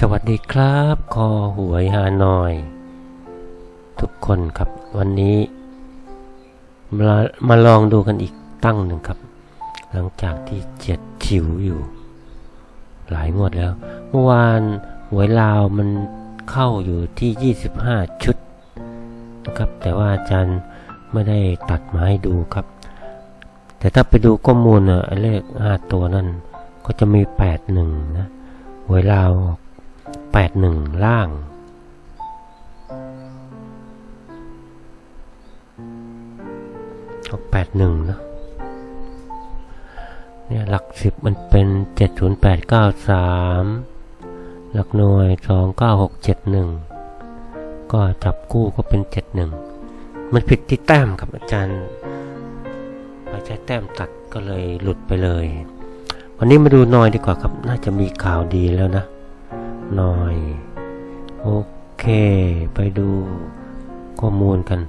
สวัสดีครับ คอหวยฮานอย ทุกคนครับวันนี้มามาลองดูกันอีกตั้งหนึ่งครับ หลังจากที่เจ็ดฉิวอยู่ หลายงวดแล้ว เมื่อวานหวยลาวมันเข้าอยู่ที่ 25 ชุดนะครับ แต่ว่าอาจารย์ไม่ได้ตัดมาให้ดูครับ แต่ถ้าไปดูข้อมูลอะเลข 5 ตัวนั่นก็จะมี 81 นะหวยลาวออก 81 ล่าง ออก 81 นะเนี่ยหลักสิบมันเป็น 70893 หลักหน่วย 29671 ก็จับคู่ก็เป็น 71 มันผิดที่แต้มครับอาจารย์ไปใช้แต้มตัดก็เลยหลุดไปเลย วันนี้มาดูนอยดีกว่าครับ น่าจะมีข่าวดีแล้วนะ นอย โอเค ไปดูข้อมูลกัน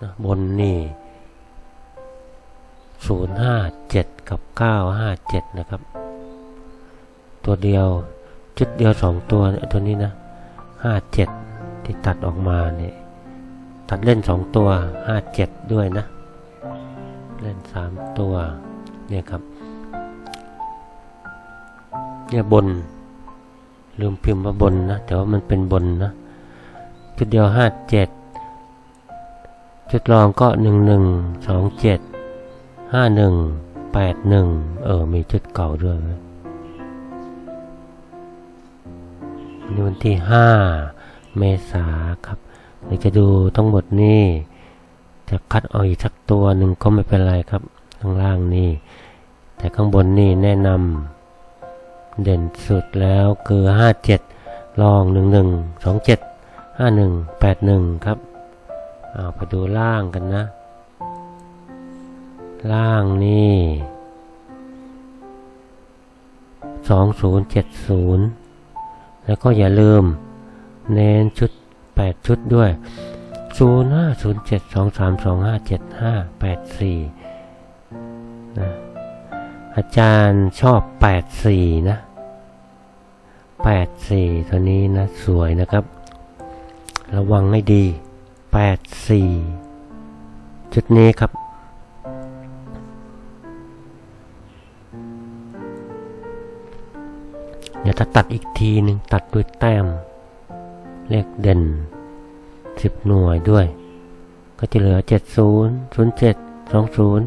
นะบนนี่ 057 กับ 957 นะครับ ตัวเดียว จุดเดียวสองตัวเนี่ยตัวนี้นะ 57 ที่ตัดออกมาเนี่ยตัดเล่นสองตัว 57 ด้วยนะ เล่นสามตัวเนี่ยครับ เนี่ยบน ลืมพิมพ์ว่าบนนะ แต่ว่ามันเป็นบนนะจุดเดียว57จุดรองก็11 27 51 81เออ มีจุดเก่าด้วยเว้ยวันนี้วันที่5เมษาครับเดี๋ยวจะดูทั้งหมดนี่จะคัดเอาอีกสักตัวหนึ่งก็ไม่เป็นไรครับ ข้างล่างนี่ แต่ข้างบนนี่แนะนำ เด่นสุดแล้วคือห้าเจ็ดลองหนึ่งหนึ่งสองเจ็ดห้าหนึ่งแปดหนึ่งครับเอาไปดูล่างกันนะ ล่างนี่สองศูนย์เจ็ดศูนย์แล้วก็อย่าลืมเน้นชุดแปดชุดด้วยศูนย์ห้าศูนย์เจ็ดสองสามสองห้าเจ็ดห้าแปดสี่นะอาจารย์ชอบแปดสี่นะ แปดสี่ตัวนี้นะสวยนะครับ ระวังให้ดีแปดสี่จุดนี้ครับ เดี๋ยวถ้าตัดอีกทีหนึ่งตัดด้วยแต้ม เลขเด่นสิบหน่วยด้วย ก็จะเหลือเจ็ดศูนย์ศูนย์เจ็ดสองศูนย์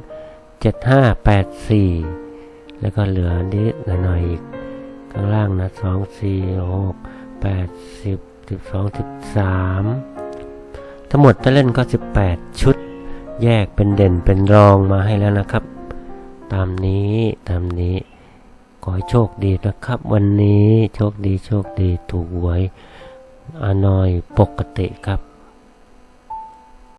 เจ็ดห้าแปดสี่แล้วก็เหลือนิดหน่อยอีก ข้างล่างนะสองสี่หกแปดสิบสิบสองสิบสามทั้งหมดจะเล่นก็สิบแปดชุด แยกเป็นเด่นเป็นรองมาให้แล้วนะครับ ตามนี้ตามนี้ขอให้โชคดีนะครับ วันนี้โชคดีโชคดีถูกหวยอานอยปกติครับ